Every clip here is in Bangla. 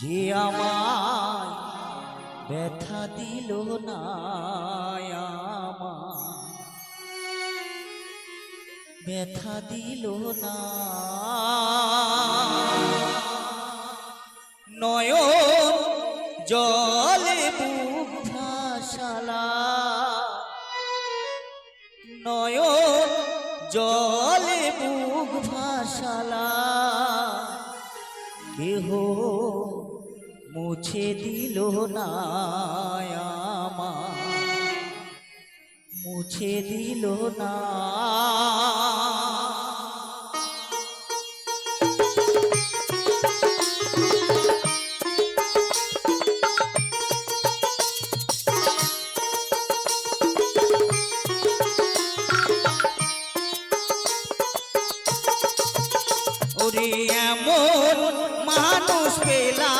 যে আমায় ব্যথা দিল না ব্যথা দিল না নয়ন জলে বুক ভাসালা নয়ন জলে বুক কেহ মুছে দিল না মুছে দিল না। মানুষ পেলাম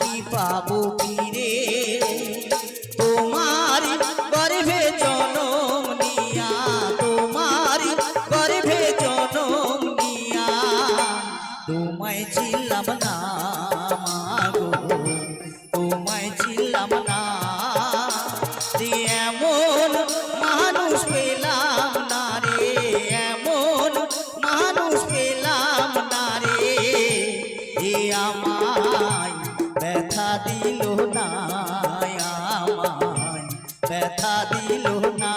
কি পাবো ফিরে। তোমার গর্ভে জনম নিয়া তোমার গর্ভে জনম নিয়া। তোমায় ছিলাম না ব্যথা দিল না।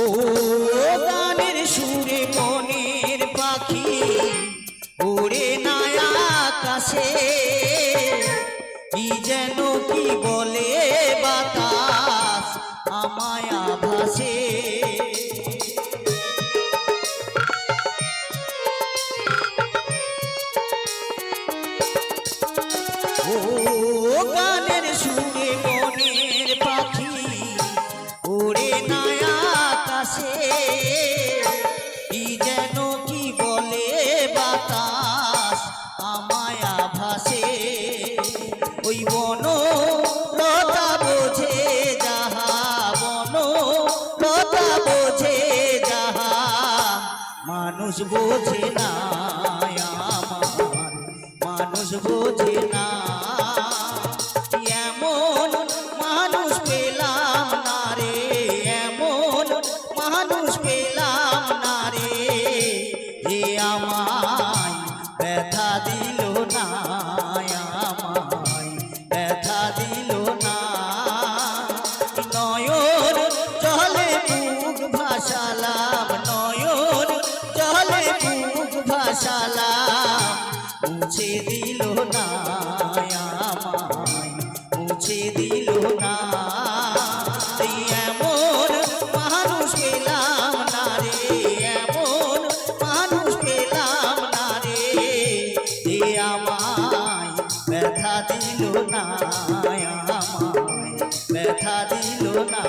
ও গানের সুরে মনের পাখি কি যেন কি বলে বাতাস? আমায় ও গানের মানুষ বোঝে না আমার মানুষ বোঝে না ভাসালাম মুছে দিল না আমায়, মুছে দিল না। এমন মানুষ পেলাম না রে, এমন মানুষ পেলাম না রে এ আমায় ব্যথা দিল না, আমায় ব্যথা দিল না